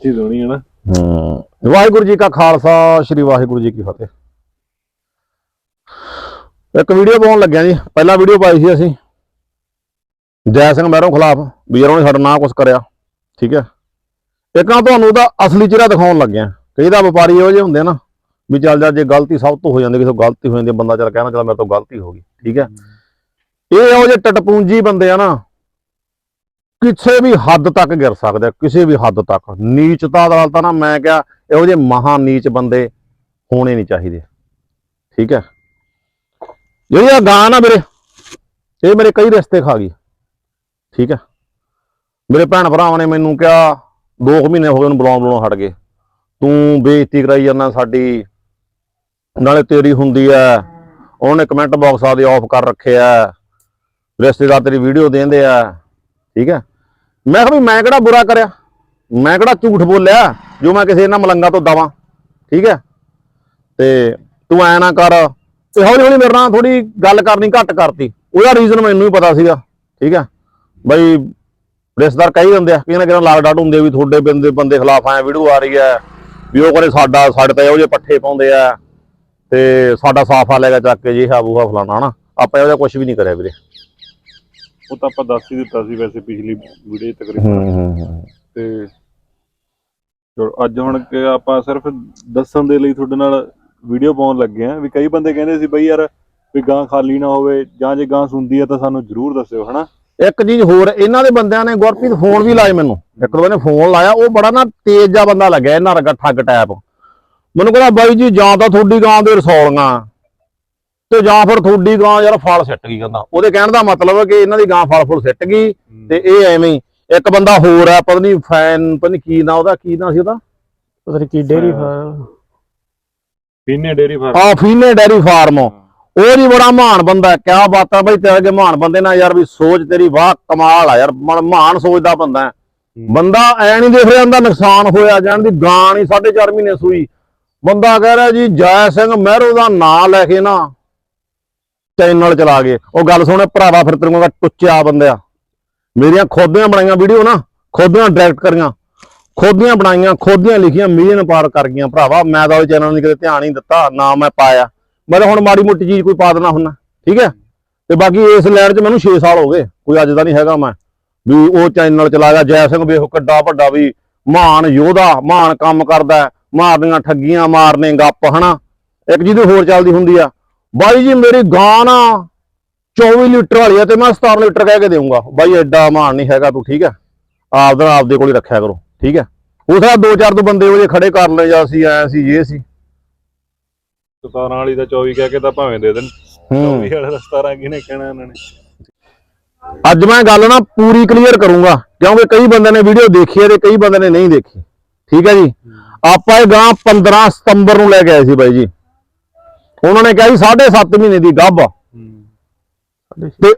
ਅੱਛੀ ਸੋਹਣੀ ਹੈ ਨਾ। ਹੂੰ। ਵਾਹਿਗੁਰੂ ਜੀ ਕਾ ਖਾਲਸਾ, ਸ੍ਰੀ ਵਾਹਿਗੁਰੂ ਜੀ ਕੀ ਫਤਿਹ। ਇੱਕ ਵੀਡੀਓ ਪਾਉਣ ਲੱਗਿਆ ਜੀ। ਪਹਿਲਾਂ ਵੀਡੀਓ ਪਾਈ ਸੀ ਅਸੀਂ। ਜੈ ਸਿੰਘ ਮਹਿਰੋਂ ਖਿਲਾਫ, ਵੀ ਯਾਰ ਉਹਨੇ ਸਾਡਾ ਨਾਂ ਕੁਛ ਕਰਿਆ। ਠੀਕ ਹੈ। ਇੱਕ ਨਾ ਤੁਹਾਨੂੰ ਉਹਦਾ ਅਸਲੀ ਚਿਹਰਾ ਦਿਖਾਉਣ ਲੱਗਿਆ। ਕਈ ਦਾ ਵਪਾਰੀ ਇਹੋ ਜਿਹੇ ਹੁੰਦੇ ਆ ਨਾ, ਵੀ ਚੱਲ ਜਾ, ਜੇ ਗਲਤੀ ਸਭ ਤੋਂ ਹੋ ਜਾਂਦੀ, ਕਿਸੇ ਗਲਤੀ ਹੋ ਜਾਂਦੀ, ਬੰਦਾ ਚੱਲ ਕਹਿਣਾ, ਚੱਲ ਮੇਰੇ ਤੋਂ ਗਲਤੀ ਹੋ ਗਈ। ਠੀਕ ਹੈ। ਇਹ ਇਹੋ ਜਿਹੇ ਟਟਪੂੰਜੀ ਬੰਦੇ ਆ ਨਾ ਕਿਸੇ ਵੀ ਹੱਦ ਤੱਕ ਗਿਰ ਸਕਦੇ ਕਿਸੇ ਵੀ ਹੱਦ ਤੱਕ। ਨੀਚਤਾ ਦਾ ਤਾਂ ਨਾ ਮੈਂ ਕਿਹਾ, ਇਹੋ ਜਿਹੇ ਮਹਾ ਨੀਚ ਬੰਦੇ ਹੋਣੇ ਨਹੀਂ ਚਾਹੀਦੇ। ਠੀਕ ਹੈ? ਜਿਹੜੀ ਆ ਗਾਂ ਨਾ ਮੇਰੇ, ਇਹ ਮੇਰੇ ਕਈ ਰਿਸ਼ਤੇ ਖਾ ਗਈ। ਠੀਕ ਹੈ? ਮੇਰੇ ਭੈਣ ਭਰਾਵਾਂ ਨੇ ਮੈਨੂੰ ਕਿਹਾ 2 ਮਹੀਨੇ ਹੋ ਗਏ ਉਹਨੂੰ ਬੁਲਾਉਣ ਬੁਲਾਉਣ ਹਟ ਗਏ। ਤੂੰ ਬੇਇੱਜ਼ਤੀ ਕਰਾਈ ਜਾਂਦਾ ਸਾਡੀ, ਨਾਲੇ ਤੇਰੀ ਹੁੰਦੀ ਐ ਉਹਨੇ ਕਮੈਂਟ ਬਾਕਸ ਆਦੇ ਆਫ ਕਰ ਰੱਖਿਆ ਰਿਸ਼ਤੇਦਾਰ ਤੇਰੀ ਵੀਡੀਓ ਦੇਂਦੇ ਆ ਠੀਕ ਹੈ? ਮੈਂ ਕਿਹਾ ਵੀ ਮੈਂ ਕਿਹੜਾ ਬੁਰਾ ਕਰਿਆ? ਮੈਂ ਕਿਹੜਾ ਝੂਠ ਬੋਲਿਆ ਜੋ ਮੈਂ ਕਿਸੇ ਨਾਲ ਮਲੰਗਾ ਤੋਂ ਦਵਾਂ? ਠੀਕ ਹੈ? ਤੇ ਤੂੰ ਐ ਨਾ ਕਰ, ਤੇ ਹੌਲੀ ਹੌਲੀ ਮੇਰੇ ਨਾਲ ਥੋੜੀ ਗੱਲ ਕਰਨੀ ਘੱਟ ਕਰਤੀ। ਉਹਦਾ ਰੀਜ਼ਨ ਮੈਨੂੰ ਵੀ ਪਤਾ ਸੀਗਾ, ਠੀਕ ਹੈ? ਬਈ ਰਿਸ਼ਤੇਦਾਰ ਕਹੀ ਦਿੰਦੇ ਆ ਕਿ ਨਾ ਕਿਹਨਾਂ ਲਾਗ ਡਾਟ ਹੁੰਦੇ ਵੀ ਤੁਹਾਡੇ ਬੰਦੇ ਬੰਦੇ ਖਿਲਾਫ ਆਇਆ ਵੀਡੀਓ ਆ ਰਹੀ ਹੈ, ਵੀ ਉਹ ਕਰੇ ਸਾਡਾ, ਸਾਡੇ ਤੇ ਉਹ ਜਿਹੇ ਪੱਠੇ ਪਾਉਂਦੇ ਆ, ਤੇ ਸਾਡਾ ਸਾਫਾ ਲੈ ਕੇ ਚੱਕ ਕੇ ਜੀ ਹਾ ਫਲਾਣਾ ਹਨਾ ਆਪਾਂ ਇਹੋ ਜਿਹਾ ਕੁਝ ਵੀ ਨਹੀਂ ਕਰਿਆ ਵੀਰੇ। ਉਹ ਤਾਂ ਆਪਾਂ ਦੱਸ ਹੀ ਦਿੱਤਾ ਸੀ ਵੈਸੇ ਪਿਛਲੀ ਵੀਡੀਓ ਤਕਰੀਬਨ। ਹੂੰ ਤੇ ਜੋ ਅੱਜ ਹੁਣ ਕਿ ਆਪਾਂ ਸਿਰਫ ਦੱਸਣ ਦੇ ਲਈ ਤੁਹਾਡੇ ਨਾਲ ਵੀਡੀਓ ਪਾਉਣ ਲੱਗੇ ਆ ਵੀ ਕਈ ਬੰਦੇ ਕਹਿੰਦੇ ਸੀ ਬਈ ਯਾਰ ਵੀ ਗਾਂ ਖਾਲੀ ਨਾ ਹੋਵੇ ਜਾਂ ਜੇ ਗਾਂ ਸੁੰਦੀ ਆ ਤਾਂ ਸਾਨੂੰ ਜ਼ਰੂਰ ਦੱਸਿਓ ਹਨਾ? ਇੱਕ ਚੀਜ਼ ਹੋਰ ਇਹਨਾਂ ਦੇ ਬੰਦਿਆਂ ਨੇ ਗੁਰਪ੍ਰੀਤ ਫੋਨ ਵੀ ਲਾਏ ਮੈਨੂੰ। ਇੱਕ ਦੋ ਨੇ ਫੋਨ ਲਾਇਆ ਉਹ ਬੜਾ ਨਾ ਤੇਜ਼ ਜਿਹਾ ਬੰਦਾ ਲੱਗਿਆ ਇਹਨਾਂ ਵਰਗਾ ਠੱਗ ਟੈਪ ਮੈਨੂੰ ਕਹਿੰਦਾ ਬਾਈ ਜੀ ਜਾਂ ਤਾਂ ਤੁਹਾਡੀ ਗਾਂ ਦੇ ਰਸੌਲੀਆਂ। ਤੇ ਜਾਂ ਫਿਰ ਤੁਹਾਡੀ ਗਾਂ ਯਾਰ ਫਲ ਸਿੱਟ ਗਈ ਕਹਿੰਦਾ। ਉਹਦੇ ਕਹਿਣ ਦਾ ਮਤਲਬ ਹੈ ਕਿ ਇਹਨਾਂ ਦੀ ਗਾਂ ਫਲ ਫੁੱਲ ਸਿੱਟ ਗਈ ਤੇ ਇਹ ਐਵੇਂ ਹੀ। ਇੱਕ ਬੰਦਾ ਹੋਰ ਹੈ ਪਤਾ ਨਹੀਂ ਫੈਨ ਪਤਾ ਨਹੀਂ ਕੀ ਨਾਂ ਉਹਦਾ ਕੀ ਨਾਂ ਸੀ ਉਹਦਾ? ਪਤਾ ਨੀ ਕੀ ਡੇਰੀ ਫਾਰਮ। ਪੀਨੇ ਡੇਰੀ ਫਾਰਮ। ਆ ਫੀਨੇ ਡੈਰੀ ਫਾਰਮ। ਉਹ ਜੀ ਬੜਾ ਮਹਾਨ ਬੰਦਾ ਹੈ। ਕਿਆ ਬਾਤ ਹੈ ਬਈ ਤੇਰੇ ਅੱਗੇ ਮਹਾਨ ਬੰਦੇ ਨਾਲ ਯਾਰ ਵੀ ਸੋਚ ਤੇਰੀ ਵਾਹ ਕਮਾਲ ਆ ਯਾਰ ਮਹਾਨ ਸੋਚਦਾ ਬੰਦਾ ਹੈ। ਬੰਦਾ ਐ ਨਹੀਂ ਦੇਖ ਰਿਹਾ ਹੁੰਦਾ ਨੁਕਸਾਨ ਹੋਇਆ ਜਾਣ ਦੀ ਗਾਂ ਨਹੀਂ 4.5 ਮਹੀਨੇ ਸੂਈ। ਬੰਦਾ ਕਹਿ ਰਿਹਾ ਜੀ ਜੈ ਸਿੰਘ ਮਹਿਰੋ ਦਾ ਨਾਂ ਲੈ ਕੇ ਨਾ ਚੈਨਲ ਚਲਾ ਗਏ। ਉਹ ਗੱਲ ਸੁਣੇ, ਭਰਾਵਾ ਫਿਰ ਤੇਰੇ ਕੋਲ ਟੁੱਚਿਆ ਬੰਦਿਆ ਮੇਰੀਆਂ ਖੋਦੀਆਂ ਬਣਾਈਆਂ ਵੀਡੀਓ ਨਾ, ਖੋਦੀਆਂ ਡਾਇਰੈਕਟ ਕਰੀਆਂ। ਖੋਦੀਆਂ ਬਣਾਈਆਂ, ਖੋਦੀਆਂ ਲਿਖੀਆਂ ਮਿਲੀਅਨ ਪਾਰ ਕਰ ਗਈਆਂ। ਭਰਾਵਾ, ਮੈਂ ਤਾਂ ਉਹ ਚੈਨਲ ਨੂੰ ਕਿਤੇ ਧਿਆਨ ਹੀ ਦਿੱਤਾ, ਨਾ ਮੈਂ ਪਾਇਆ। ਮੈਂ ਤਾਂ ਹੁਣ ਮਾੜੀ ਮੋਟੀ ਚੀਜ਼ ਕੋਈ ਪਾ ਦੇਣਾ ਹੁੰਨਾ ਠੀਕ ਹੈ? ਤੇ ਬਾਕੀ ਇਸ ਲੈਣ 'ਚ ਮੈਨੂੰ 6 ਸਾਲ ਹੋ ਗਏ। ਕੋਈ ਅੱਜ ਦਾ ਨਹੀਂ ਹੈਗਾ ਮੈਂ। ਵੀ ਉਹ ਚੈਨਲ ਚਲਾ ਗਿਆ ਜੈ ਸਿੰਘ ਵੇਖੋ ਕਿੱਡਾ ਵੱਡਾ ਵੀ ਮਹਾਨ ਯੋਧਾ ਮਹਾਨ ਕੰਮ ਕਰਦਾ ਮਾਰਨੀਆਂ ਠੱਗੀਆਂ, ਮਾਰਨੇ ਗੱਪ, ਹਨਾ? ਇੱਕ ਜਿਹਦੀ ਹੋਰ ਚੱਲਦੀ ਹੁੰਦੀ ਆ। ਬਾਈ ਜੀ ਮੇਰੀ ਗਾਂ ਨਾ 24 ਲੀਟਰ ਵਾਲੀ ਆ ਤੇ ਮੈਂ 17 ਲੀਟਰ ਕਹਿ ਕੇ ਦੇਊਂਗਾ। ਬਾਈ ਐਡਾ ਮਹਾਨ ਨਹੀਂ ਹੈਗਾ ਤੂੰ ਠੀਕ ਹੈ ਆਪਦਾ ਆਪਦੇ ਕੋਲ ਹੀ ਰੱਖਿਆ ਕਰੋ ਠੀਕ ਹੈ ਉਸਾ ਦੋ ਚਾਰ ਤੋਂ ਬੰਦੇ ਉਹ ਜੇ ਖੜੇ ਕਰ ਲਏ ਜਾਂ ਸੀ ਐ ਸੀ ਇਹ ਸੀ। 17 ਵਾਲੀ ਦਾ 24 ਕਹਿ ਕੇ ਤਾਂ ਭਾਵੇਂ ਦੇ ਦੇਣ। ਹੂੰ। 24 ਵਾਲੇ ਦਾ 17 ਕਿਹਨੇ ਕਹਿਣਾ ਇਹਨਾਂ ਨੇ? ਅੱਜ ਮੈਂ ਗੱਲ ਨਾ ਪੂਰੀ ਕਲੀਅਰ ਕਰੂੰਗਾ ਕਿਉਂਕਿ ਕਈ ਬੰਦੇ ਨੇ ਵੀਡੀਓ ਦੇਖੀ ਹੈ ਤੇ ਕਈ ਬੰਦੇ ਨੇ ਨਹੀਂ ਦੇਖੀ ਠੀਕ ਹੈ ਜੀ? ਆਪਾਂ ਇਹ ਗਾਂ 15 ਸਤੰਬਰ ਨੂੰ ਲੈ ਕੇ ਆਏ ਸੀ ਬਾਈ ਜੀ। ਉਹਨਾਂ ਨੇ ਕਿਹਾ ਜੀ 7.5 ਮਹੀਨੇ ਦੀ ਗੱਭ ਤੇ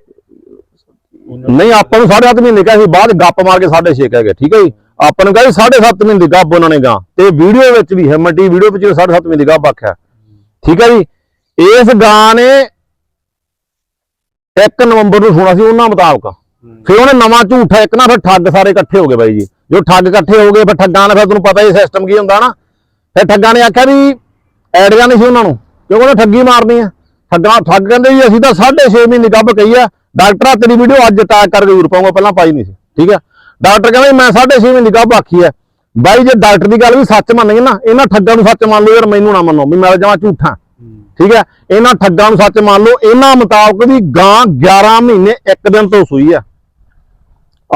ਨਹੀਂ, ਆਪਾਂ ਨੂੰ 7.5 ਮਹੀਨੇ ਕਿਹਾ ਸੀ, ਬਾਅਦ ਗੱਪ ਮਾਰ ਕੇ 6.5 ਕਹਿ ਗਏ, ਠੀਕ ਹੈ ਜੀ? ਆਪਾਂ ਨੂੰ ਕਿਹਾ ਜੀ 7.5 ਮਹੀਨੇ ਦੀ ਗੱਭ ਉਹਨਾਂ ਨੇ ਗਾਂ ਤੇ ਵੀਡੀਓ ਵਿੱਚ ਵੀ ਹੈ ਮੱਟੀ ਵੀਡੀਓ ਵਿੱਚ 7.5 ਮਹੀਨੇ ਦੀ ਗੱਭ ਆਖਿਆ। ਠੀਕ ਹੈ ਜੀ? ਇਸ ਗਾਂ ਨੇ 1 ਨਵੰਬਰ ਨੂੰ ਸੁਣਾ ਸੀ ਉਹਨਾਂ ਮੁਤਾਬਕ। ਫਿਰ ਉਹਨੇ ਨਵਾਂ ਝੂਠਾ, ਇੱਕ ਨਾ ਫਿਰ ਠੱਗ ਸਾਰੇ ਇਕੱਠੇ ਹੋ ਗਏ ਬਾਈ ਜੀ। ਜੋ ਠੱਗ ਇਕੱਠੇ ਹੋ ਗਏ, ਫਿਰ ਠੱਗਾਂ ਨੇ ਫਿਰ ਤੁਹਾਨੂੰ ਪਤਾ ਹੀ ਸਿਸਟਮ ਕੀ ਹੁੰਦਾ ਨਾ। ਫਿਰ ਠੱਗਾਂ ਨੇ ਆਖਿਆ ਵੀ ਐਡਿਆ ਨਹੀਂ ਸੀ ਉਹਨਾਂ ਨੂੰ। ਕਿਉਂਕਿ ਉਹਨੇ ਠੱਗੀ ਮਾਰਨੀ ਆ। ਠੱਗਾਂ ਠੱਗ ਕਹਿੰਦੇ ਜੀ, ਅਸੀਂ ਤਾਂ 6.5 ਮਹੀਨੇ ਗੱਭ ਕਹੀ ਆ। ਡਾਕਟਰ ਤੇਰੀ ਵੀਡੀਓ ਅੱਜ ਟੈਗ ਕਰ ਜ਼ਰੂਰ ਪਾਉਂਗਾ, ਪਹਿਲਾਂ ਪਾਈ ਨਹੀਂ ਸੀ। ਠੀਕ ਹੈ ਡਾਕਟਰ ਕਹਿੰਦਾ ਜੀ, ਮੈਂ 6.5 ਮਹੀਨੇ ਗੱਭ ਆਖੀ ਆ। ਬਾਈ, ਜੇ ਡਾਕਟਰ ਦੀ ਗੱਲ ਵੀ ਸੱਚ ਮੰਨ ਗਏ ਨਾ, ਇਹਨਾਂ ਠੱਗਾਂ ਨੂੰ ਸੱਚ ਮੰਨ ਲਓ, ਯਾਰ ਮੈਨੂੰ ਨਾ ਮੰਨੋ, ਵੀ ਮੈਂ ਜਮਾ ਝੂਠਾ। ਠੀਕ ਹੈ ਇਹਨਾਂ ਠੱਗਾਂ ਨੂੰ ਸੱਚ ਮੰਨ ਲਓ, ਇਹਨਾਂ ਮੁਤਾਬਕ ਵੀ ਗਾਂ 11 ਮਹੀਨੇ ਇੱਕ ਦਿਨ ਤੋਂ ਸੂਈ ਆ।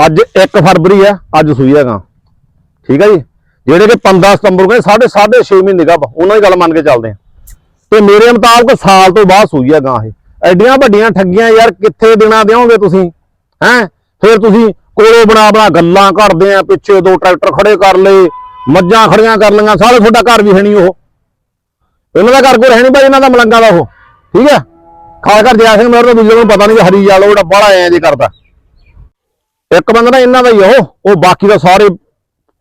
ਅੱਜ 1 ਫਰਵਰੀ ਆ, ਅੱਜ ਸੂਈ ਆ ਗਾਂ। ਠੀਕ ਹੈ ਜੀ? ਜਿਹੜੇ ਕਿ 15 ਸਤੰਬਰ ਨੂੰ ਕਹਿੰਦੇ, ਸਾਢੇ ਸਾਢੇ 6 ਮਹੀਨੇ ਗੱਭ ਉਹਨਾਂ ਦੀ ਗੱਲ ਮੰਨ ਕੇ ਚੱਲਦੇ ਆ। ਤੇ ਮੇਰੇ ਮੁਤਾਬਕ ਸਾਲ ਤੋਂ ਬਾਅਦ ਸੂਈ ਆ ਗਾਂ ਇਹ। ਐਡੀਆਂ ਵੱਡੀਆਂ ਠੱਗੀਆਂ ਯਾਰ ਕਿੱਥੇ ਦੇਣਾ ਦਿਓਗੇ ਤੁਸੀਂ? ਹੈ? ਫਿਰ ਤੁਸੀਂ ਕੋਲੋਂ ਬਣਾ ਬਣਾ ਗੱਲਾਂ ਕਰਦੇ ਆ, ਪਿੱਛੇ ਦੋ ਟਰੈਕਟਰ ਖੜੇ ਕਰ ਲਏ, ਮੱਝਾਂ ਖੜੀਆਂ ਕਰ ਲਈਆਂ ਸਾਰੇ ਤੁਹਾਡਾ ਘਰ ਵੀ ਹੈ ਨਹੀਂ ਉਹ। ਇਹਨਾਂ ਦਾ ਘਰ ਕੋਈ ਰਹਿਣੀ ਭਾਈ ਇਹਨਾਂ ਦਾ ਮਲੰਗਾ ਦਾ ਉਹ। ਠੀਕ ਹੈ ਖਾਸ ਕਰ ਜੈ ਸਿੰਘ ਮੇਰੇ ਤੋਂ ਦੂਜੇ ਨੂੰ ਪਤਾ ਨਹੀਂ ਹਰੀ ਜਾਲ ਉਹ ਜਿਹੜਾ ਬੜਾ ਐਂ ਜੇ ਕਰਦਾ। ਇੱਕ ਬੰਦਾ ਨਾ ਇਹਨਾਂ ਦਾ ਹੀ ਉਹ ਉਹ ਬਾਕੀ ਦਾ ਸਾਰੇ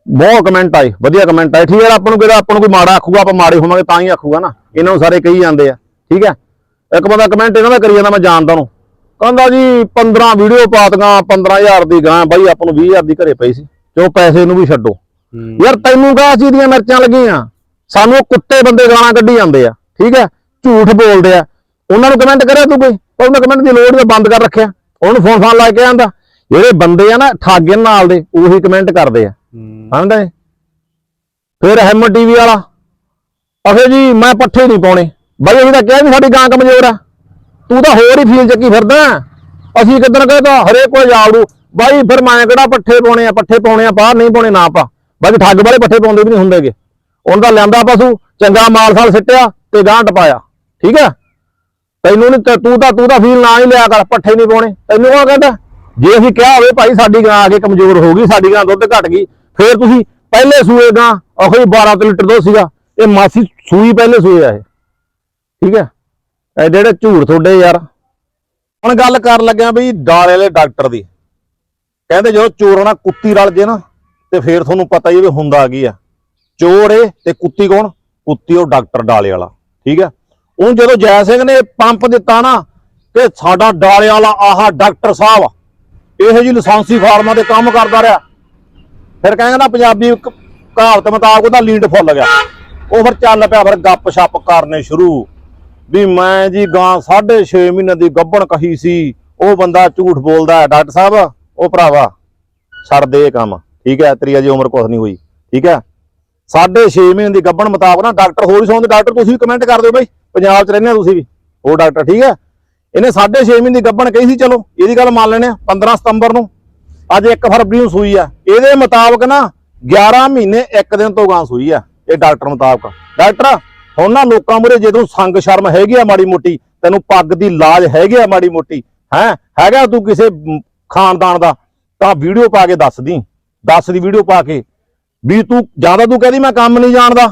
ਬਹੁਤ ਕਮੈਂਟ ਆਏ ਵਧੀਆ ਕਮੈਂਟ ਆਏ। ਠੀਕ ਹੈ ਆਪਾਂ ਨੂੰ ਕਿਹੜਾ ਆਪਾਂ ਨੂੰ ਕੋਈ ਮਾੜਾ ਆਖੂਗਾ ਆਪਾਂ ਮਾੜੇ ਹੋਵਾਂਗੇ ਤਾਂ ਹੀ ਆਖੂਗਾ ਨਾ। ਇਹਨਾਂ ਨੂੰ ਸਾਰੇ ਕਹੀ ਜਾਂਦੇ ਆ। ਠੀਕ ਹੈ? ਇੱਕ ਬੰਦਾ ਕਮੈਂਟ ਇਹਨਾਂ ਦਾ ਕਰੀ ਜਾਂਦਾ ਮੈਂ ਜਾਣਦਾ ਉਹਨੂੰ। ਕਹਿੰਦਾ ਜੀ 15 ਵੀਡੀਓ ਪਾਤੀਆਂ 15000 ਦੀ ਗਾਂ ਬਾਈ ਆਪਾਂ ਨੂੰ 20000 ਦੀ ਘਰੇ ਪਈ ਸੀ। ਤੇ ਉਹ ਪੈਸੇ ਨੂੰ ਵੀ ਛੱਡੋ। ਯਾਰ ਤੈਨੂੰ ਕਾਹ ਚੀਜ਼ ਦੀਆਂ ਮਿਰਚਾਂ ਲੱਗੀਆਂ? ਸਾਨੂੰ ਕੁੱਤੇ ਬੰਦੇ ਗਾਲਾਂ ਕੱਢੀ ਜਾਂਦੇ ਆ। ਠੀਕ ਹੈ? ਝੂਠ ਬੋਲਦੇ ਆ। ਉਹਨਾਂ ਨੂੰ ਕਮੈਂਟ ਕਰਿਆ ਤੂੰ ਕੋਈ? ਪਰ ਉਹਨਾਂ ਕਮੈਂਟ ਦੀ ਲੋੜ ਨਹੀਂ ਬੰਦ ਕਰ ਰੱਖਿਆ। ਉਹਨੂੰ ਫੋਨ ਫਾਨ ਲਾ ਕੇ ਆਂਦਾ। ਜਿਹੜੇ ਬੰਦੇ ਆ ਨਾ ਠਾਗੇ ਨਾਲ ਦੇ ਉਹੀ ਕਮੈਂਟ ਕਰਦੇ ਆ। ਸਮਝਦਾ ਏ ਫਿਰ ਹੈਮਰ ਟੀਵੀ ਵਾਲਾ। ਅਖੇ ਜੀ, ਮੈਂ ਪੱਠੇ ਨਹੀਂ ਪਾਉਣੇ। ਬਾਈ, ਅਸੀਂ ਤਾਂ ਕਿਹਾ ਵੀ ਸਾਡੀ ਗਾਂ ਕਮਜ਼ੋਰ ਆ। ਤੂੰ ਤਾਂ ਹੋਰ ਹੀ ਫੀਲ ਚੱਕੀ ਫਿਰਦਾ। ਅਸੀਂ ਕਿੱਧਰ ਕਿੱਦਣ ਕਹਤਾ ਹਰੇਕ ਕੋਈ ਜਾਵੜੂ ਬਾਈ, ਫਿਰ ਮੈਂ ਕਿਹੜਾ ਪੱਠੇ ਪਾਉਣੇ ਆ? ਪੱਠੇ ਪਾਉਣੇ ਆ, ਬਾਹਰ ਨਹੀਂ ਪਾਉਣੇ ਨਾ ਪਾ ਬਾਈ, ਠੱਗ ਵਾਲੇ ਪੱਠੇ ਪਾਉਂਦੇ ਵੀ ਨਹੀਂ ਹੁੰਦੇਗੇ। ਉਹਨਾਂ ਦਾ ਲਿਆਂਦਾ ਪਸ਼ੂ, ਚੰਗਾ ਮਾਲ ਸਾਲ ਸਿੱਟਿਆ ਤੇ ਗਾਂ ਟਪਾਇਆ। ਠੀਕ ਹੈ? ਤੈਨੂੰ ਨਹੀਂ ਤੂੰ ਤਾਂ ਤੂੰ ਤਾਂ ਫੀਲ ਨਾ ਹੀ ਲਿਆ ਕਰ, ਪੱਠੇ ਨਹੀਂ ਪਾਉਣੇ। ਤੈਨੂੰ ਕੌਣ ਕਹਿੰਦਾ? ਜੇ ਅਸੀਂ ਕਿਹਾ ਹੋਵੇ, ਭਾਈ, ਸਾਡੀ ਗਾਂ ਆ ਕੇ ਕਮਜ਼ੋਰ ਹੋ ਗਈ, ਸਾਡੀ ਗਾਂ ਦੁੱਧ ਘਟ ਗਈ ਫੇਰ ਤੁਸੀਂ ਪਹਿਲੇ ਸੂਏ ਦਾ ਉਹੀ 12 ਲੀਟਰ ਦੋ ਸੀਗਾ, ਇਹ ਮਾਸੀ ਸੂਈ ਪਹਿਲੇ ਸੂਏ ਆ ਇਹ। ਠੀਕ ਹੈ? ਇਹ ਜਿਹੜੇ ਝੂਠ ਤੁਹਾਡੇ ਯਾਰ। ਹੁਣ ਗੱਲ ਕਰਨ ਲੱਗਿਆ ਬਈ ਡਾਲੇ ਵਾਲੇ ਡਾਕਟਰ ਦੀ। ਕਹਿੰਦੇ ਜਦੋਂ ਚੋਰ ਨਾਲ ਕੁੱਤੀ ਰਲ ਜੇ ਨਾ, ਤੇ ਫੇਰ ਤੁਹਾਨੂੰ ਪਤਾ ਹੀ ਵੀ ਹੁੰਦਾ ਕੀ ਆ। ਚੋਰ ਏ ਤੇ ਕੁੱਤੀ ਕੌਣ? ਕੁੱਤੀ ਉਹ ਡਾਕਟਰ ਡਾਲੇ ਵਾਲਾ। ਠੀਕ ਹੈ? ਉਹ ਜਦੋਂ ਜੈ ਸਿੰਘ ਨੇ ਪੰਪ ਦਿੱਤਾ ਨਾ ਤੇ ਸਾਡਾ ਡਾਲੇ ਵਾਲਾ ਆਹਾ ਡਾਕਟਰ ਸਾਹਿਬ, ਇਹੋ ਜੀ ਲਾਇਸੈਂਸੀ ਫਾਰਮਾਂ ਤੇ ਕੰਮ ਕਰਦਾ ਰਿਹਾ। ਫਿਰ ਕਹਿੰਦਾ ਪੰਜਾਬੀ ਕਹਾਵਤ ਮੁਤਾਬਕ ਉਹਦਾ ਲੀਡ ਫੁੱਲ ਗਿਆ। ਉਹ ਫਿਰ ਚੱਲ ਪਿਆ ਫਿਰ ਗੱਪ ਛੱਪ ਕਰਨੇ ਸ਼ੁਰੂ। ਵੀ ਮੈਂ ਜੀ ਗਾਂ 6.5 ਮਹੀਨੇ ਦੀ ਗੱਭਣ ਕਹੀ ਸੀ, ਉਹ ਬੰਦਾ ਝੂਠ ਬੋਲਦਾ ਹੈ, ਡਾਕਟਰ ਸਾਹਿਬ, ਉਹ ਭਰਾਵਾ, ਛੱਡ ਦੇ ਕੰਮ। ਠੀਕ ਹੈ, ਤੇਰੀ ਅਜੇ ਉਮਰ ਕੁਛ ਨਹੀਂ ਹੋਈ। ਠੀਕ ਹੈ 6.5 ਮਹੀਨੇ ਦੀ ਗੱਭਣ ਮੁਤਾਬਕ ਨਾ ਡਾਕਟਰ ਹੋਰ ਹੀ ਸੌਂਦੇ ਡਾਕਟਰ ਤੁਸੀਂ ਵੀ ਕਮੈਂਟ ਕਰ ਦਿਓ ਬਈ, ਪੰਜਾਬ 'ਚ ਰਹਿੰਦੇ ਹੋ ਤੁਸੀਂ ਵੀ। ਉਹ ਡਾਕਟਰ, ਠੀਕ ਹੈ, ਇਹਨੇ 6.5 ਮਹੀਨੇ ਦੀ ਗੱਭਣ ਕਹੀ ਸੀ, ਚਲੋ, ਇਹਦੀ ਗੱਲ ਮੰਨ ਲੈਣੇ ਆ 15 ਸਤੰਬਰ ਨੂੰ। ਅੱਜ 1 ਫਰਵਰੀ ਨੂੰ ਸੂਈ ਆ। ਇਹਦੇ ਮੁਤਾਬਕ ਨਾ 11 ਮਹੀਨੇ 1 ਦਿਨ ਤੋਂ ਗਾਂ ਸੂਈ ਆ, ਇਹ ਡਾਕਟਰ ਮੁਤਾਬਕ। ਡਾਕਟਰ, ਹੁਣ ਨਾ ਲੋਕਾਂ ਮੁਰੇ ਤੂੰ ਸੰਗ ਸ਼ਰਮ ਹੈਗੀ ਆ ਮਾੜੀ ਮੋਟੀ, ਤੈਨੂੰ ਪੱਗ ਦੀ ਲਾਜ ਹੈਗੀ ਆ ਮਾੜੀ ਮੋਟੀ, ਹੈ? ਹੈਗਾ ਤੂੰ ਕਿਸੇ ਖਾਨਦਾਨ ਦਾ, ਤਾਂ ਵੀਡੀਓ ਪਾ ਕੇ ਦੱਸ ਦੀ। ਦੱਸ ਦੀ ਵੀਡੀਓ ਪਾ ਕੇ ਵੀ ਤੂੰ, ਜ਼ਿਆਦਾ ਤੂੰ ਕਹਦੀ ਮੈਂ ਕੰਮ ਨਹੀਂ ਜਾਣਦਾ,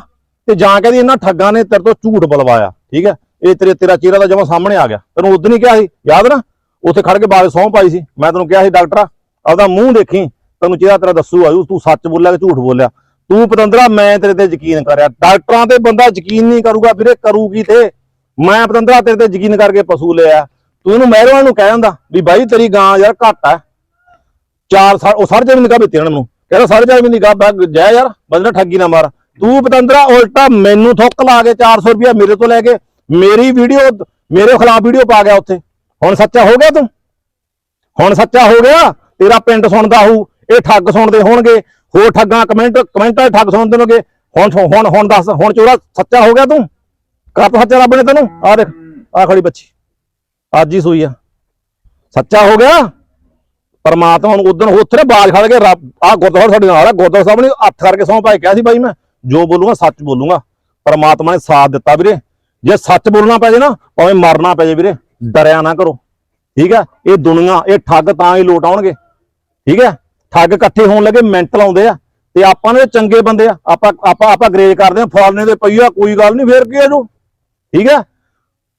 ਤੇ ਜਾਂ ਕਹਦੀ ਇਹਨਾਂ ਠੱਗਾਂ ਨੇ ਤੇਰੇ ਤੋਂ ਝੂਠ ਬਲਵਾਇਆ, ਠੀਕ ਹੈ ਇਹ ਤੇਰੇ, ਤੇਰਾ ਚਿਹਰਾ ਦਾ ਜਮਾ ਸਾਹਮਣੇ ਆ ਗਿਆ। ਤੈਨੂੰ ਉਦੋਂ ਹੀ ਕਿਹਾ ਸੀ, ਯਾਦ ਨਾ? ਉੱਥੇ ਖੜ ਕੇ ਬਾਅਦ ਸਹੁੰ ਪਾਈ ਸੀ। ਮੈਂ ਤੈਨੂੰ ਕਿਹਾ ਸੀ, ਡਾਕਟਰਾ ਆਪਦਾ ਮੂੰਹ ਦੇਖੀ, ਤੈਨੂੰ ਚਿਹਰਾ ਤੇਰਾ ਦੱਸੂ ਆਜੂ ਤੂੰ ਸੱਚ ਬੋਲਿਆ ਕਿ ਝੂਠ ਬੋਲਿਆ? ਤੂੰ ਪਤੰਦਰਾ, ਮੈਂ ਤੇਰੇ ਤੇ ਯਕੀਨ ਕਰਿਆ। ਡਾਕਟਰਾਂ ਤੇ ਬੰਦਾ ਯਕੀਨ ਨਹੀਂ ਕਰੂਗਾ ਵੀਰੇ ਕਰੂਗੀ ਤੇ? ਮੈਂ ਪਤੰਦਰਾ ਤੇਰੇ ਤੇ ਯਕੀਨ ਕਰਕੇ ਪਸ਼ੂ ਲਿਆ। ਤੂੰ ਇਹਨੂੰ ਮਹਿਰਵਾਨ ਨੂੰ ਕਹਿ ਜਾਂਦਾ ਵੀ ਬਾਈ ਤੇਰੀ ਗਾਂ ਯਾਰ ਘੱਟ ਆ ਚਾਰ ਸਾਲ ਉਹ ਸਰ ਜਮੀਨ ਨਿਕਾ ਬਿੱਤੇ ਉਹਨਾਂ ਨੂੰ ਕਹਿੰਦਾ ਸਾਰੇ ਜਮੀਨ ਨਿਕਾ ਬੈਗ ਜੈ ਯਾਰ, ਬੰਦਾ ਠੱਗੀ ਨਾ ਮਾਰ। ਤੂੰ ਪਤੰਦਰਾ ਉਲਟਾ ਮੈਨੂੰ ਥੁੱਕ ਲਾ ਕੇ 400 ਰੁਪਇਆ ਮੇਰੇ ਤੋਂ ਲੈ ਕੇ ਮੇਰੀ ਵੀਡੀਓ, ਮੇਰੇ ਖਿਲਾਫ ਵੀਡੀਓ ਪਾ ਗਿਆ ਉੱਥੇ। ਹੁਣ ਸੱਚਾ ਹੋ ਗਿਆ ਤੂੰ? ਹੁਣ ਸੱਚਾ ਹੋ ਗਿਆ? ਤੇਰਾ ਪਿੰਡ ਸੁਣਦਾ ਹੋਊ, ਇਹ ਠੱਗ ਸੁਣਦੇ ਹੋਣਗੇ, ਹੋਰ ਠੱਗਾਂ ਕਮੈਂਟ, ਕਮੈਂਟਾਂ ਠੱਗ ਸੁਣਦੇ ਹੋਣਗੇ ਹੁਣ ਹੁਣ ਹੁਣ ਦੱਸ, ਹੁਣ ਚੋਰਾ ਸੱਚਾ ਹੋ ਗਿਆ ਤੂੰ? ਕਰ ਸੱਚਾ ਰੱਬ ਨੇ ਤੈਨੂੰ? ਆ ਦੇਖ, ਆ ਖੜੀ ਬੱਚੀ। ਅੱਜ ਹੀ ਸੂਈ ਆ। ਸੱਚਾ ਹੋ ਗਿਆ? ਪਰਮਾਤਮਾ ਨੂੰ ਉਦੋਂ ਉੱਥੇ ਨਾ ਬਾਜ ਖੜ ਕੇ ਰੱਬ, ਆ ਗੁਰਦੁਆਰਾ ਸਾਡੇ ਨਾਲ ਆ, ਗੁਰਦੁਆਰਾ ਸਾਹਿਬ ਨੇ ਹੱਥ ਕਰਕੇ ਸੌਂ ਭਾਈ ਕਿਹਾ ਸੀ ਬਾਈ ਮੈਂ, ਜੋ ਬੋਲੂੰਗਾ ਸੱਚ ਬੋਲੂੰਗਾ। ਪਰਮਾਤਮਾ ਨੇ ਸਾਥ ਦਿੱਤਾ ਵੀਰੇ। ਜੇ ਸੱਚ ਬੋਲਣਾ ਪੈ ਜੇ ਨਾ, ਭਾਵੇਂ ਮਰਨਾ ਪੈ ਜੇ ਵੀਰੇ, ਡਰਿਆ ਨਾ ਕਰੋ। ਠੀਕ ਹੈ ਇਹ ਦੁਨੀਆ, ਇਹ ਠੱਗ ਤਾਂ ਹੀ ਲੋਟ ਆਉਣਗੇ। ਠੀਕ ਹੈ ਠੱਗ ਇਕੱਠੇ ਹੋਣ ਲੱਗੇ ਮਿੰਟ ਲਾਉਂਦੇ ਆ। ਤੇ ਆਪਾਂ ਨੇ ਚੰਗੇ ਬੰਦੇ ਆ। ਆਪਾਂ ਆਪਾਂ ਆਪਾਂ ਗਰੇਜ ਕਰਦੇ ਆ ਫਾਲਨੇ ਦੇ ਪਈਆ ਕੋਈ ਗੱਲ ਨਹੀਂ ਫੇਰ ਕੀ ਹੈ ਇਹਨੂੰ? ਠੀਕ ਹੈ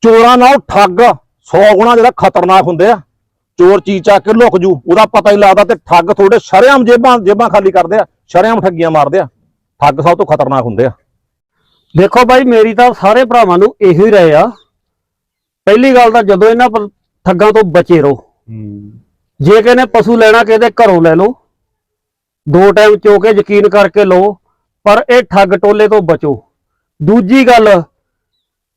ਚੋਰਾਂ ਨਾਲ ਠੱਗ 100 ਗੁਣਾ ਜਿਹੜਾ ਖਤਰਨਾਕ ਹੁੰਦੇ ਆ। ਚੋਰ ਚੀਜ਼ ਚੱਕ ਕੇ ਲੁਕ ਜੂ ਉਹਦਾ ਪਤਾ ਹੀ ਲੱਗਦਾ ਤੇ ਠੱਗ ਤੁਹਾਡੇ ਸ਼ਰੇਆਮ ਜੇਬਾਂ ਜੇਬਾਂ ਖਾਲੀ ਕਰਦੇ ਆ ਸ਼ਰੇਆਮ ਠੱਗੀਆਂ ਮਾਰਦੇ ਆ। ਠੱਗ ਸਭ ਤੋਂ ਖਤਰਨਾਕ ਹੁੰਦੇ ਆ। ਦੇਖੋ ਬਾਈ ਮੇਰੀ ਤਾਂ ਸਾਰੇ ਭਰਾਵਾਂ ਨੂੰ ਇਹੋ ਹੀ ਰਹੇ ਆ। ਪਹਿਲੀ ਗੱਲ ਤਾਂ ਜਦੋਂ ਇਹਨਾਂ ਪਰ ਠੱਗਾਂ ਤੋਂ ਬਚੇ ਰਹੋ। ਜੇ ਕਿਸੇ ਨੇ ਪਸ਼ੂ ਲੈਣਾ ਕਿਤੇ ਘਰੋਂ ਲੈ ਲਓ ਦੋ ਟਾਈਮ ਚੋ ਕੇ ਯਕੀਨ ਕਰਕੇ ਲਓ ਪਰ ਇਹ ਠੱਗ ਟੋਲੇ ਤੋਂ ਬਚੋ। ਦੂਜੀ ਗੱਲ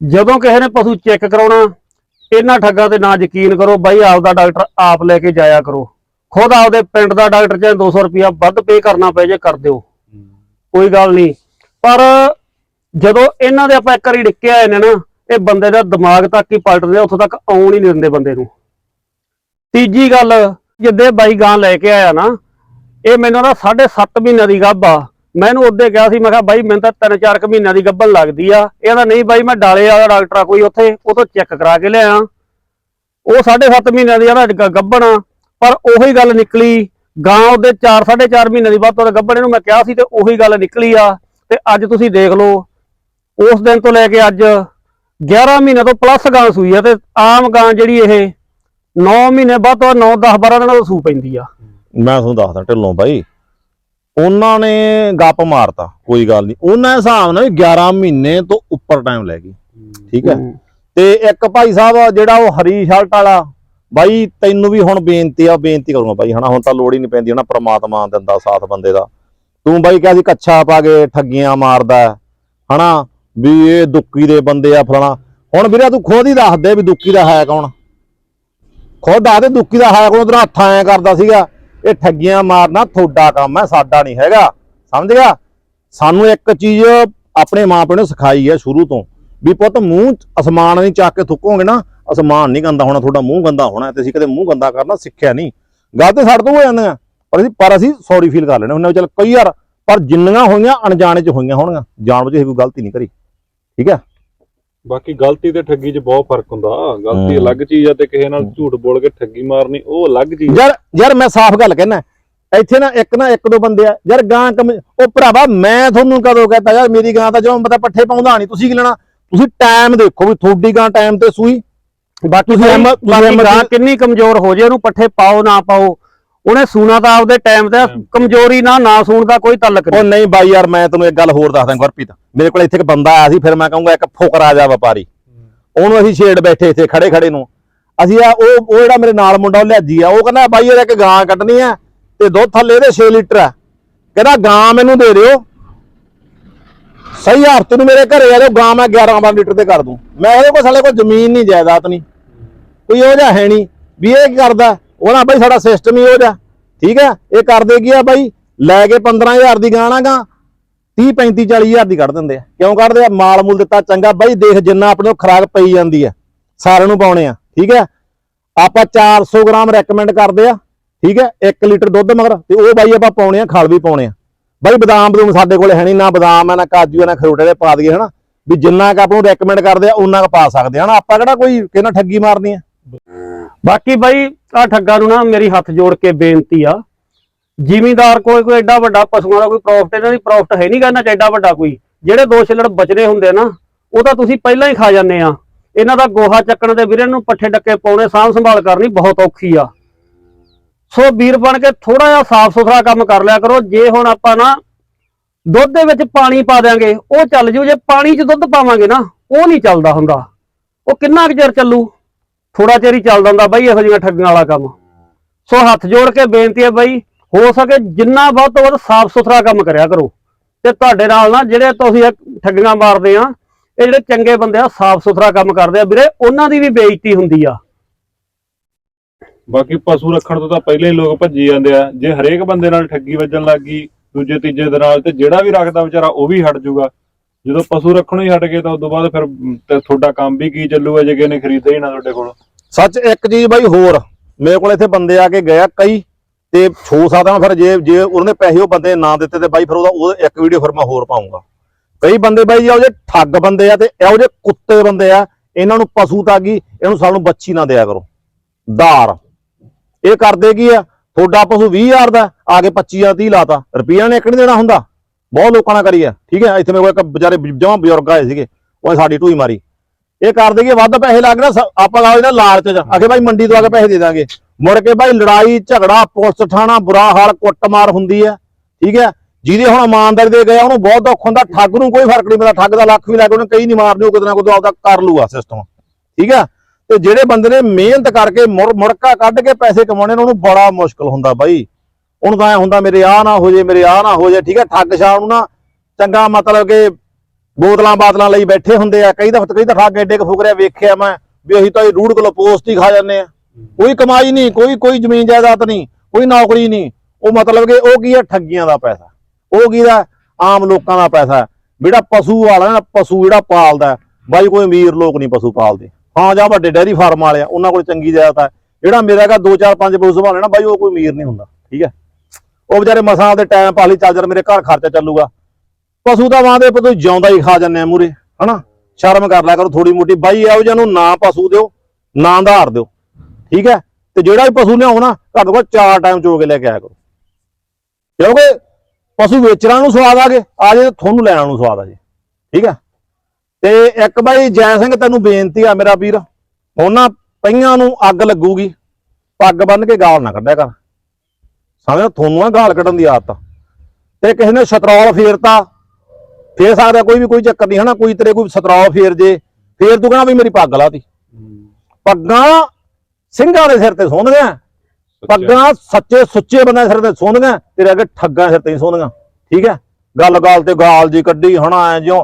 ਜਦੋਂ ਕਿਸੇ ਨੇ ਪਸ਼ੂ ਚੈੱਕ ਕਰਾਉਣਾ ਇਹਨਾਂ ਠੱਗਾਂ ਤੇ ਨਾ ਯਕੀਨ ਕਰੋ ਬਾਈ ਆਪਦਾ ਡਾਕਟਰ ਆਪ ਲੈ ਕੇ ਜਾਇਆ ਕਰੋ। ਖੁਦ ਆਪਦੇ ਪਿੰਡ ਦਾ ਡਾਕਟਰ ਚਾਹੇ 200 ਰੁਪਇਆ ਵੱਧ ਪੇ ਕਰਨਾ ਪਏ ਜੇ ਕਰ ਦਿਓ। ਕੋਈ ਗੱਲ ਨਹੀਂ। ਪਰ ਜਦੋਂ ਇਹਨਾਂ ਦੇ ਆਪਾਂ ਇੱਕ ਵਾਰੀ ਡਿੱਕੇ ਆਏ ਨੇ ਨਾ ਇਹ ਬੰਦੇ ਦਾ ਦਿਮਾਗ ਤੱਕ ਹੀ ਪਲਟਦੇ ਆ, ਉੱਥੋਂ ਤੱਕ ਆਉਣ ਹੀ ਨਹੀਂ ਦਿੰਦੇ ਬੰਦੇ ਨੂੰ। ਤੀਜੀ ਗੱਲ, ਜਿੱਦੇ ਬਾਈ ਗਾਂ ਲੈ ਕੇ ਆਇਆ ਨਾ, ਇਹ ਮੈਨੂੰ ਨਾ 7.5 ਮਹੀਨਿਆਂ ਦੀ ਗੱਭ ਆ। ਮੈਂ ਇਹਨੂੰ ਉਹਦੇ ਕਿਹਾ ਸੀ, ਮੈਂ ਕਿਹਾ ਬਾਈ ਮੈਨੂੰ ਤਾਂ 3-4 ਕੁ ਮਹੀਨਿਆਂ ਦੀ ਗੱਭਣ ਲੱਗਦੀ ਆ। ਇਹਦਾ ਨਹੀਂ ਬਾਈ, ਮੈਂ ਡਾਲੇ ਵਾਲਾ ਡਾਕਟਰ ਆ ਕੋਈ ਉੱਥੇ, ਉਹ ਤੋਂ ਚੈੱਕ ਕਰਾ ਕੇ ਲਿਆ। ਉਹ 7.5 ਮਹੀਨਿਆਂ ਦੀ ਇਹਦਾ ਗੱਭਣ। ਆ ਪਰ ਉਹੀ ਗੱਲ ਨਿਕਲੀ, ਗਾਂ ਉਹਦੇ 4 4.5 ਮਹੀਨੇ ਦੀ ਬਾਅਦ ਤੋਂ ਗੱਭਣ, ਇਹਨੂੰ ਮੈਂ ਕਿਹਾ ਸੀ ਤੇ ਉਹੀ ਗੱਲ ਨਿਕਲੀ ਆ। ਤੇ ਅੱਜ ਤੁਸੀਂ ਦੇਖ ਲਓ, ਉਸ ਦਿਨ ਤੋਂ ਲੈ ਕੇ ਅੱਜ 11 ਮਹੀਨੇ ਤੋਂ ਪਲੱਸ ਗਾਂ ਸੂਈ ਆ ਤੇ ਆਮ ਗਾਂ ਜਿਹੜੀ ਇਹ 9 ਮਹੀਨੇ ਬਾਅਦ ਤੋਂ 9 10 12 ਦਿਨਾਂ ਤੋਂ ਸੂ ਪੈਂਦੀ ਆ। ਮੈਂ ਤੁਹਾਨੂੰ ਦੱਸਦਾ ਢਿੱਲੋਂ ਬਾਈ ਉਹਨਾਂ ਨੇ ਗੱਪ ਮਾਰਤਾ ਕੋਈ ਗੱਲ ਨਹੀਂ। ਉਹਨਾਂ ਦੇ ਹਿਸਾਬ ਨਾਲ ਵੀ 11 ਮਹੀਨੇ ਤੋਂ ਉੱਪਰ ਟਾਈਮ ਲੈ ਗਈ ਠੀਕ ਹੈ। ਤੇ ਇੱਕ ਭਾਈ ਸਾਹਿਬ ਜਿਹੜਾ ਉਹ ਹਰੀ ਸ਼ਰਟ ਵਾਲਾ ਬਾਈ ਤੈਨੂੰ ਵੀ ਹੁਣ ਬੇਨਤੀ ਆ ਬੇਨਤੀ ਕਰੂੰਗਾ ਬਾਈ ਹਨਾ ਹੁਣ ਤਾਂ ਲੋੜ ਹੀ ਨਹੀਂ ਪੈਂਦੀ ਹਨਾ ਪ੍ਰਮਾਤਮਾ ਦਿੰਦਾ ਸਾਥ ਬੰਦੇ ਦਾ। ਤੂੰ ਬਾਈ ਕਿਹਾ ਸੀ ਕੱਛਾ ਪਾ ਕੇ ਠੱਗੀਆਂ ਮਾਰਦਾ ਹਨਾ ਵੀ ਇਹ ਦੁੱਕੀ ਦੇ ਬੰਦੇ ਆ ਫਲਾਣਾ। ਹੁਣ ਵੀਰੇ ਤੂੰ ਖੁਦ ਹੀ ਦੱਸ ਦੇ ਵੀ ਦੁੱਕੀ ਦਾ ਹੈ ਕੌਣ। ਖੁਦ ਦੱਸ ਦੇ ਦੁੱਕੀ ਦਾ ਹੈ ਕੌਣ ਤੇਰਾ ਹੱਥਾਂ ਐ ਕਰਦਾ ਸੀਗਾ। ਇਹ ਠੱਗੀਆਂ ਮਾਰਨਾ ਤੁਹਾਡਾ ਕੰਮ ਹੈ, ਸਾਡਾ ਨਹੀਂ ਹੈਗਾ। ਸਮਝ ਗਿਆ? ਸਾਨੂੰ ਇੱਕ ਚੀਜ਼ ਆਪਣੇ ਮਾਪਿਆਂ ਨੇ ਸਿਖਾਈ ਹੈ ਸ਼ੁਰੂ ਤੋਂ ਵੀ ਪੁੱਤ ਮੂੰਹ ਅਸਮਾਨ ਨਹੀਂ ਚੱਕ ਕੇ ਥੁੱਕੋਗੇ ਨਾ, ਅਸਮਾਨ ਨਹੀਂ ਗੰਦਾ ਹੋਣਾ, ਤੁਹਾਡਾ ਮੂੰਹ ਗੰਦਾ ਹੋਣਾ ਤੇ ਅਸੀਂ ਕਦੇ ਮੂੰਹ ਗੰਦਾ ਕਰਨਾ ਸਿੱਖਿਆ ਨਹੀਂ। ਗੱਲ ਤੇ ਸਾਡੇ ਤੋਂ ਹੋ ਜਾਂਦੀਆਂ ਪਰ ਅਸੀਂ ਪਰ ਅਸੀਂ ਸੌਰੀ ਫੀਲ ਕਰ ਲੈਣੇ ਹੁੰਦੇ ਹਾਂ ਵੀ ਚੱਲ ਕਈ ਯਾਰ ਪਰ ਜਿੰਨੀਆਂ ਹੋਈਆਂ ਅਣਜਾਣੇ 'ਚ ਹੋਈਆਂ ਹੋਣਗੀਆਂ। ਜਾਣ ਬੁੱਝ ਕੇ ਕੋਈ ਗਲਤੀ ਨਹੀਂ ਕਰੀ। ਠੀਕ ਹੈ? ਬਾਕੀ ਗਲਤੀ ਤੇ ਠੱਗੀ 'ਚ ਬਹੁਤ ਫ਼ਰਕ ਹੁੰਦਾ। ਗਲਤੀ। ਅਲੱਗ ਚੀਜ਼ ਆ ਤੇ ਕਿਸੇ ਨਾਲ ਝੂਠ ਬੋਲ ਕੇ ਠੱਗੀ ਮਾਰਨੀ ਉਹ ਅਲੱਗ ਚੀਜ਼। ਯਾਰ ਯਾਰ ਮੈਂ ਸਾਫ਼ ਗੱਲ ਕਹਿਣਾ ਇੱਥੇ ਨਾ ਇੱਕ ਨਾ ਇੱਕ ਦੋ ਬੰਦੇ ਆ। ਯਾਰ ਗਾਂ ਕਮ ਉਹ ਭਰਾਵਾ ਮੈਂ ਤੁਹਾਨੂੰ ਕਦੋਂ ਕਹਤਾ ਯਾਰ ਮੇਰੀ ਗਾਂ ਤਾਂ ਜਦੋਂ ਪਤਾ ਪੱਠੇ ਪਾਉਂਦਾ ਨਹੀਂ ਤੁਸੀਂ ਕੀ ਲੈਣਾ? ਤੁਸੀਂ ਟਾਈਮ ਦੇਖੋ ਵੀ ਤੁਹਾਡੀ ਗਾਂ ਟਾਈਮ ਤੇ ਸੂਈ। ਬਾਕੀ ਤੁਸੀਂ ਐਮ- ਤੁਸੀਂ ਬਾਕੀ ਐਮ- ਗਾਂ ਕਿੰਨੀ ਕਮਜ਼ੋਰ ਹੋ ਜੇ ਉਹਨੂੰ ਪੱਠੇ ਪਾਓ ਨਾ ਪਾਓ। ਉਹਨੇ ਸੂਣਾ ਤਾਂ ਆਪਦੇ ਟਾਈਮ ਤੇ ਕਮਜ਼ੋਰੀ ਨਾ ਨਾ ਸੂਣ ਦਾ ਕੋਈ ਤਾਲੁਕ ਉਹ ਨਹੀਂ ਨਹੀਂ ਬਾਈ ਯਾਰ ਮੈਂ ਤੈਨੂੰ ਇੱਕ ਗੱਲ ਹੋਰ ਦੱਸਦਾ ਗੁਰਪ੍ਰੀਤ। ਮੇਰੇ ਕੋਲ ਇੱਥੇ ਇੱਕ ਬੰਦਾ ਆਇਆ ਸੀ ਫਿਰ ਮੈਂ ਕਹੂੰਗਾ ਇੱਕ ਫੁਕਰਾ ਜਾ ਵਪਾਰੀ। ਉਹਨੂੰ ਅਸੀਂ ਛੇੜ ਬੈਠੇ ਇੱਥੇ ਖੜੇ ਖੜੇ ਨੂੰ। ਅਸੀਂ ਆ ਉਹ ਉਹ ਜਿਹੜਾ ਮੇਰੇ ਨਾਲ ਮੁੰਡਾ ਉਹ ਲਿਆਜੀ ਆ। ਉਹ ਕਹਿੰਦਾ ਬਾਈ ਯਾਰ ਇੱਕ ਗਾਂ ਕੱਢਣੀ ਆ ਤੇ ਦੁੱਧ ਥੱਲੇ ਇਹਦੇ 6 ਲੀਟਰ ਆ। ਕਹਿੰਦਾ ਗਾਂ ਮੈਨੂੰ ਦੇ ਦਿਓ। ਸਹੀ ਹਫ਼ਤੇ ਨੂੰ ਮੇਰੇ ਘਰੇ ਆ ਜਾਓ ਗਾਂ ਮੈਂ 11 12 ਲੀਟਰ ਤੇ ਕਰ ਦੂੰ। ਮੈਂ ਇਹਦੇ ਕੋਲ ਸਾਲੇ ਕੋਲ ਜ਼ਮੀਨ ਨਹੀਂ ਜਾਇਦਾਦ ਨਹੀਂ। ਕੋਈ ਉਹ ਜਿਹਾ ਹੈ ਨਹੀਂ। ਵੀ ਇਹ ਕੀ ਕਰਦਾ? ਉਹ ਨਾ ਬਾਈ ਸਾਡਾ ਸਿਸਟਮ ਹੀ ਹੋ ਜਾ ਠੀਕ ਹੈ? ਇਹ ਕਰਦੇ ਕੀ ਆ ਬਾਈ? ਲੈ ਕੇ 15000 ਦੀ ਗਾਣਾਗਾ 30 35 40000 ਦੀ ਕੱਢ ਦਿੰਦੇ ਆ। ਕਿਉਂ ਕੱਢਦੇ ਆ? ਮਾਲ ਮੂਲ ਦਿੱਤਾ ਚੰਗਾ। ਬਾਈ ਦੇਖ ਜਿੰਨਾ ਆਪਣੇ ਨੂੰ ਖਰਾਕ ਪਈ ਜਾਂਦੀ ਆ। ਸਾਰਿਆਂ ਨੂੰ ਪਾਉਣੇ ਆ। ਠੀਕ ਹੈ? ਆਪਾਂ 400 ਗ੍ਰਾਮ ਰეკਮੈਂਡ ਕਰਦੇ ਆ। ਠੀਕ ਹੈ? 1 ਲੀਟਰ ਦੁੱਧ ਮਗਰ। ਤੇ ਉਹ ਬਾਈ ਆਪਾਂ ਪਾਉਣੇ ਆ, ਖਾਲ ਵੀ ਪਾਉਣੇ ਆ। ਬਾਈ ਬਦਾਮ ਬਦੂਮ ਸਾਡੇ ਕੋਲੇ ਹੈ ਨਹੀਂ ਨਾ ਬਦਾਮ ਹੈ ਨਾ ਕਾਜੂ ਹੈ ਨਾ ਖਰੋਟੇ ਦੇ ਪਾ ਦਈਏ, ਹਨਾ? ਵੀ ਜਿੰਨਾ ਕ ਆਪਾਂ ਨੂੰ ਰეკਮੈਂਡ ਕਰਦੇ ਆ ਉਹਨਾਂ ਕ ਪਾ ਸਕਦੇ ਆ। ਹਨਾ? ਆਪਾਂ ਕਿਹੜਾ ਕੋਈ ਕਿਹਨਾਂ ਠੱਗੀ ਮਾਰਨੀ ਆ? ਬਾਕੀ ਬਾਈ ਆ ਠੱਗਾ ਨੂੰ ਨਾ ਮੇਰੀ ਹੱਥ ਜੋੜ ਕੇ ਬੇਨਤੀ ਆ। ਜ਼ਿਮੀਂਦਾਰ ਕੋਈ ਕੋਈ ਐਡਾ ਵੱਡਾ ਪਸ਼ੂਆਂ ਦਾ ਕੋਈ ਪ੍ਰੋਫਿਟ ਇਹਨਾਂ ਦੀ ਪ੍ਰੋਫਿਟ ਹੈ ਨਹੀਂ ਕਰਨਾ ਐਡਾ ਵੱਡਾ ਕੋਈ। ਜਿਹੜੇ ਦੋ ਛਿੱਲੜ ਬਚਨੇ ਹੁੰਦੇ ਨਾ, ਉਹ ਤਾਂ ਤੁਸੀਂ ਪਹਿਲਾਂ ਹੀ ਖਾ ਜਾਂਦੇ ਆ। ਇਹਨਾਂ ਦਾ ਗੋਹਾ ਚੱਕਣ ਦੇ ਵੀਰੇ ਨੂੰ ਪੱਠੇ ਡੱਕੇ ਪਾਉਣੇ, ਸਾਂਭ ਸੰਭਾਲ ਕਰਨੀ ਬਹੁਤ ਔਖੀ ਆ। ਸੋ ਵੀਰ ਬਣ ਕੇ ਥੋੜਾ ਜਿਹਾ ਸਾਫ਼ ਸੁਥਰਾ ਕੰਮ ਕਰ ਲਿਆ ਕਰੋ। ਜੇ ਹੁਣ ਆਪਾਂ ਨਾ ਦੁੱਧ ਦੇ ਵਿੱਚ ਪਾਣੀ ਪਾ ਦਿਆਂਗੇ, ਉਹ ਚੱਲ ਜੂ। ਜੇ ਪਾਣੀ 'ਚ ਦੁੱਧ ਪਾਵਾਂਗੇ ਨਾ, ਉਹ ਨਹੀਂ ਚੱਲਦਾ ਹੁੰਦਾ। ਉਹ ਕਿੰਨਾ ਕੁ ਚਿਰ ਚੱਲੂ? ਥੋੜਾ ਚਿਰ ਹੀ ਚੱਲਦਾ ਹੁੰਦਾ ਬਾਈ, ਇਹੋ ਜਿਹੀਆਂ ਠੱਗਾਂ ਵਾਲਾ ਕੰਮ। ਸੋ ਹੱਥ ਜੋੜ ਕੇ ਬੇਨਤੀ ਹੈ ਬਾਈ, ਹੋ ਸਕੇ ਜਿੰਨਾ ਵੱਧ ਤੋਂ ਵੱਧ ਸਾਫ਼ ਸੁਥਰਾ ਕੰਮ ਕਰਿਆ ਕਰੋ। ਤੇ ਤੁਹਾਡੇ ਨਾਲ ਨਾ ਜਿਹੜੇ ਤੁਸੀਂ ਠੱਗੀਆਂ ਮਾਰਦੇ ਆ, ਇਹ ਜਿਹੜੇ ਚੰਗੇ ਬੰਦੇ ਆ, ਸਾਫ਼ ਸੁਥਰਾ ਕੰਮ ਕਰਦੇ ਆ। ਵੀਰੇ, ਉਹਨਾਂ ਦੀ ਵੀ ਬੇਇੱਜ਼ਤੀ ਹੁੰਦੀ ਆ। ਬਾਕੀ ਪਸ਼ੂ ਰੱਖਣ ਤੋਂ ਤਾਂ ਪਹਿਲੇ ਲੋਕ ਭੱਜੀ ਜਾਂਦੇ ਆ। ਜੇ ਹਰੇਕ ਬੰਦੇ ਨਾਲ ਠੱਗੀ ਵੱਜਣ ਲੱਗ ਗਈ, ਦੂਜੇ, ਤੀਜੇ ਦੇ ਨਾਲ, ਤੇ ਜਿਹੜਾ ਵੀ ਰੱਖਦਾ ਵਿਚਾਰਾ ਉਹ ਵੀ ਹਟ ਜਾਊਗਾ ਜਦੋਂ ਪਸ਼ੂ ਰੱਖਣੋਂ ਹੀ ਹਟ ਗਏ, ਤਾਂ ਉਸ ਤੋਂ ਬਾਅਦ ਫਿਰ ਤੁਹਾਡਾ ਕੰਮ ਵੀ ਕੀ ਚੱਲੂਗਾ ਜੇ ਕਿਸੇ ਨੇ ਖਰੀਦਿਆ ਹੀ ਨਾ ਤੁਹਾਡੇ ਕੋਲ। ਸੱਚ ਇੱਕ ਚੀਜ਼ ਬਾਈ ਹੋਰ, ਮੇਰੇ ਕੋਲ ਇੱਥੇ ਬੰਦੇ ਆ ਕੇ ਗਿਆ ਕਈ, ਤੇ ਛੋ ਸਕਦਾ ਫਿਰ ਜੇ ਜੇ ਉਹਨੇ ਪੈਸੇ ਉਹ ਬੰਦੇ ਨਾ ਦਿੱਤੇ ਤੇ ਬਾਈ ਫਿਰ ਉਹਦਾ ਉਹ ਇੱਕ ਵੀਡੀਓ ਫਿਰ ਮੈਂ ਹੋਰ ਪਾਉਂਗਾ। ਕਈ ਬੰਦੇ ਬਾਈ ਜਿਹੋ ਜਿਹੇ ਠੱਗ ਬੰਦੇ ਆ ਤੇ ਇਹੋ ਜਿਹੇ ਕੁੱਤੇ ਬੰਦੇ ਆ, ਇਹਨਾਂ ਨੂੰ ਪਸ਼ੂ ਤਾਗੀ ਇਹਨੂੰ ਸਾਨੂੰ ਬੱਚੀ ਨਾ ਦਿਆ ਕਰੋ। ਦਾਰ ਇਹ ਕਰਦੇ ਕੀ ਆ? ਤੁਹਾਡਾ ਪਸ਼ੂ 20000 ਦਾ, ਆ ਕੇ 25 ਜਾਂ 30 ਲਾਤਾ। ਰੁਪਈਆ ਨੇ ਇੱਕ ਨਹੀਂ ਦੇਣਾ ਹੁੰਦਾ। ਬਹੁਤ ਲੋਕਾਂ ਨਾਲ ਕਰੀ ਆ। ਠੀਕ ਹੈ, ਇੱਥੇ ਮੇਰੇ ਕੋਲ ਇੱਕ ਵਿਚਾਰੇ ਜਮਾ ਬਜ਼ੁਰਗ ਆਏ ਸੀਗੇ, ਉਹ ਸਾਡੀ ਢੂਈ ਮਾਰੀ। ਇਹ ਕਰਦੇ ਕੀ ਵੱਧ ਪੈਸੇ ਲੱਗ ਨਾ ਆਪਾਂ ਲਾਓ ਇਹਨਾਂ ਲਾਲਚ ਚ। ਆਖੇ ਭਾਈ ਮੰਡੀ ਤੋਂ ਆ ਕੇ ਪੈਸੇ ਦੇ ਦਾਂਗੇ। ਮੁੜ ਕੇ ਭਾਈ ਲੜਾਈ, ਝਗੜਾ, ਪੁਲਿਸ ਥਾਣਾ, ਬੁਰਾ ਹਾਲ, ਕੁੱਟਮਾਰ ਹੁੰਦੀ ਹੈ ਠੀਕ ਹੈ ਜਿਹਦੇ ਹੁਣ ਇਮਾਨਦਾਰੀ ਦੇ ਗਿਆ ਉਹਨੂੰ ਬਹੁਤ ਦੁੱਖ ਹੁੰਦਾ। ਠੱਗ ਨੂੰ ਕੋਈ ਫ਼ਰਕ ਨਹੀਂ ਪੈਂਦਾ, ਠੱਗ ਦਾ ਲੱਖ ਵੀ ਲੱਗ ਉਹਨੇ ਕਈ ਨਹੀਂ ਮਾਰਨੀ, ਉਹ ਕਿਤੇ ਨਾ ਕਿਤੇ ਆਪਦਾ ਕਰ ਲੂਗਾ ਸਿਸਟਮ ਠੀਕ ਹੈ ਤੇ ਜਿਹੜੇ ਬੰਦੇ ਨੇ ਮਿਹਨਤ ਕਰਕੇ ਮੁੜ, ਮੁੜਕਾ ਕੱਢ ਕੇ ਪੈਸੇ ਕਮਾਉਣੇ ਉਹਨੂੰ ਬੜਾ ਮੁਸ਼ਕਲ ਹੁੰਦਾ ਬਾਈ। ਉਹਨੂੰ ਤਾਂ ਐ ਹੁੰਦਾ, ਮੇਰੇ ਆ ਨਾ ਹੋ ਜੇ, ਮੇਰੇ ਆ ਨਾ ਹੋ ਜੇ। ਠੀਕ ਹੈ ਠੱਗ ਸ਼ਾਹ ਨੂੰ ਨਾ ਚੰਗਾ ਮਤਲਬ ਕਿ ਬੋਤਲਾਂ ਬਾਤਲਾਂ ਲਈ ਬੈਠੇ ਹੁੰਦੇ ਆ, ਕਈ ਦਫਤ ਕਈ ਤਾਂ ਠੱਗ ਐਡੇ ਫੁਕਰਿਆ ਵੇਖਿਆ ਮੈਂ ਵੀ ਅਸੀਂ ਤਾਂ ਇਹ ਰੂੜ ਕੋਲ ਪੋਸਟ ਹੀ ਖਾ ਜਾਂਦੇ ਆ। ਕੋਈ ਕਮਾਈ ਨਹੀਂ, ਕੋਈ ਕੋਈ ਜ਼ਮੀਨ ਜਾਇਦਾਦ ਨਹੀਂ, ਕੋਈ ਨੌਕਰੀ ਨਹੀਂ। ਉਹ ਮਤਲਬ ਕਿ ਉਹ ਕੀ ਹੈ ਠੱਗੀਆਂ ਦਾ ਪੈਸਾ। ਉਹ ਕੀ ਦਾ? ਆਮ ਲੋਕਾਂ ਦਾ ਪੈਸਾ। ਜਿਹੜਾ ਪਸ਼ੂ ਵਾਲਾ ਨਾ, ਪਸ਼ੂ ਜਿਹੜਾ ਪਾਲਦਾ, ਬਾਈ ਕੋਈ ਅਮੀਰ ਲੋਕ ਨਹੀਂ ਪਸ਼ੂ ਪਾਲਦੇ। ਹਾਂ, ਜਾਂ ਵੱਡੇ ਡੈਰੀ ਫਾਰਮ ਵਾਲੇ ਆ, ਉਹਨਾਂ ਕੋਲ ਚੰਗੀ ਜਾਇਦਾਦ ਹੈ ਜਿਹੜਾ ਮੇਰਾ ਹੈਗਾ 2 4 5 ਪਸ਼ੂ ਸੰਭਾਲੇ ਨਾ, ਬਾਈ ਉਹ ਕੋਈ ਅਮੀਰ ਨਹੀਂ ਹੁੰਦਾ, ਠੀਕ ਹੈ? ਉਹ ਵਿਚਾਰੇ ਮਸਾਂ ਦੇ ਟਾਈਮ ਪਾਲੀ, ਚੱਲ ਜਰ ਮੇਰੇ ਘਰ ਖਰਚਾ ਚੱਲੂਗਾ। ਪਸ਼ੂ ਦਾ ਤਾਂ ਵਾਂਦੇ ਪਤੂ ਜਿਉਂਦਾ ਹੀ ਖਾ ਜਾਂਦੇ ਆ ਮੂਰੇ, ਹਨਾ? ਸ਼ਰਮ ਕਰ ਲਿਆ ਕਰੋ ਥੋੜੀ ਮੋਟੀ। ਬਾਈ ਇਹੋ ਜਿਹਾ ਨੂੰ ਨਾ ਪਸ਼ੂ ਦਿਓ, ਨਾ ਆਧਾਰ ਦਿਓ, ਠੀਕ ਹੈ? ਤੇ ਜਿਹੜਾ ਵੀ ਪਸ਼ੂ ਲਿਆਓ ਨਾ, ਘੱਟੋ ਘੱਟ ਚਾਰ ਟਾਈਮ ਚੋ ਕੇ ਲੈ ਕੇ ਆਇਆ ਕਰੋ। ਕਿਉਂਕਿ ਪਸ਼ੂ ਵੇਚਣਾ ਨੂੰ ਸਵਾਦ ਆ ਗਏ, ਆ ਜੇ ਤੁਹਾਨੂੰ ਲੈਣਾ ਨੂੰ ਸਵਾਦ ਆ ਜੇ, ਠੀਕ ਹੈ? ਤੇ ਇੱਕ ਬਾਈ ਜੈ ਸਿੰਘ ਤੈਨੂੰ ਬੇਨਤੀ ਆ ਮੇਰਾ ਵੀਰ, ਉਹਨਾਂ ਪਈਆਂ ਨੂੰ ਅੱਗ ਲੱਗੂਗੀ, ਪੱਗ ਬੰਨ ਕੇ ਗਾਲ ਨਾ ਕੱਢਿਆ ਕਰ। ਸਮਝੋ ਤੁਹਾਨੂੰ ਆ ਗਾਲ ਕੱਢਣ ਦੀ ਆਦਤ ਤੇ ਕਿਸੇ ਨੇ ਸਤਰੌਲ ਫੇਰਤਾ ਫੇਰ ਸਕਦਾ ਕੋਈ ਵੀ ਕੋਈ ਚੱਕਰ ਨਹੀਂ ਹਨਾ ਕੋਈ ਤੇਰੇ ਕੋਈ ਸਤਰੌਲ ਫੇਰ ਜੇ ਫੇਰ ਤੂੰ ਕਹਣਾ ਵੀ ਮੇਰੀ ਪੱਗ ਲਾਤੀ। ਪੱਗਾਂ ਸਿੰਘਾਂ ਦੇ ਸਿਰ ਤੇ ਸੋਹਣੀਆਂ ਪੱਗਾਂ ਸੱਚੇ ਸੁੱਚੇ ਬੰਦਿਆਂ ਦੇ ਸਿਰ ਤੇ ਸੋਹਣੀਆਂ ਤੇਰੇ ਅੱਗੇ ਠੱਗਾਂ ਸਿਰ ਤੇ ਨਹੀਂ ਸੋਹਣੀਆਂ ਠੀਕ ਹੈ? ਗੱਲ ਗੱਲ ਤੇ ਗਾਲ ਜੀ ਕੱਢੀ ਹਨਾ ਐ ਜਿਉਂ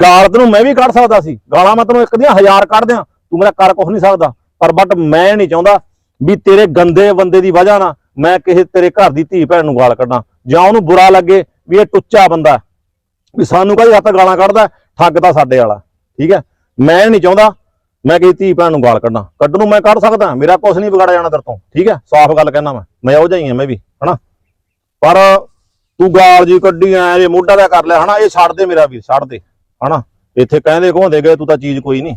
ਗਾਲ ਤੈਨੂੰ ਮੈਂ ਵੀ ਕੱਢ ਸਕਦਾ ਸੀ ਗਾਲਾਂ ਮੈਂ ਤੈਨੂੰ ਇੱਕ ਦੀਆਂ ਹਜ਼ਾਰ ਕੱਢ ਦਿਆਂ ਤੂੰ ਮੇਰਾ ਕਰ ਕੁਛ ਨਹੀਂ ਸਕਦਾ ਪਰ ਬਟ ਮੈਂ ਨਹੀਂ ਚਾਹੁੰਦਾ ਵੀ ਤੇਰੇ ਗੰਦੇ ਬੰਦੇ ਦੀ ਵਜ੍ਹਾ ਨਾਲ ਮੈਂ ਕਿਸੇ ਤੇਰੇ ਘਰ ਦੀ ਧੀ ਭੈਣ ਨੂੰ ਗਾਲ ਕੱਢਾਂ ਜਾਂ ਉਹਨੂੰ ਬੁਰਾ ਲੱਗੇ ਵੀ ਇਹ ਟੁੱਚਾ ਬੰਦਾ ਵੀ ਸਾਨੂੰ ਕਾਹਦੀ ਹੱਥ ਗਾਲਾਂ ਕੱਢਦਾ ਹੈ, ਠੱਗ ਤਾਂ ਸਾਡੇ ਵਾਲਾ ਠੀਕ ਹੈ? ਮੈਂ ਨਹੀਂ ਚਾਹੁੰਦਾ ਮੈਂ ਕਿਸੇ ਧੀ ਭੈਣ ਨੂੰ ਗਾਲ ਕੱਢਾਂ। ਕੱਢਣ ਨੂੰ ਮੈਂ ਕੱਢ ਸਕਦਾ ਮੇਰਾ ਕੁਛ ਨਹੀਂ ਵਿਗਾੜਿਆ ਜਾਣਾ ਤੇਰੇ ਤੋਂ ਠੀਕ ਹੈ? ਸਾਫ਼ ਗੱਲ ਕਹਿਣਾ ਮੈਂ ਮੈਂ ਉਹ ਜਾਈ ਆ ਮੈਂ ਵੀ ਹਨਾ? ਪਰ ਤੂੰ ਗਾਲ ਜੀ ਕੱਢੀ ਐ ਇਹ ਮੋਢਾ ਦਾ ਕਰ ਲਿਆ ਹਨਾ? ਇਹ ਛੱਡ ਦੇ ਮੇਰਾ ਵੀਰ ਛੱਡ ਦੇ ਹਨਾ? ਇੱਥੇ ਕਹਿੰਦੇ ਘੋਂਦੇ ਗਏ ਤੂੰ ਤਾਂ ਚੀਜ਼ ਕੋਈ ਨਹੀਂ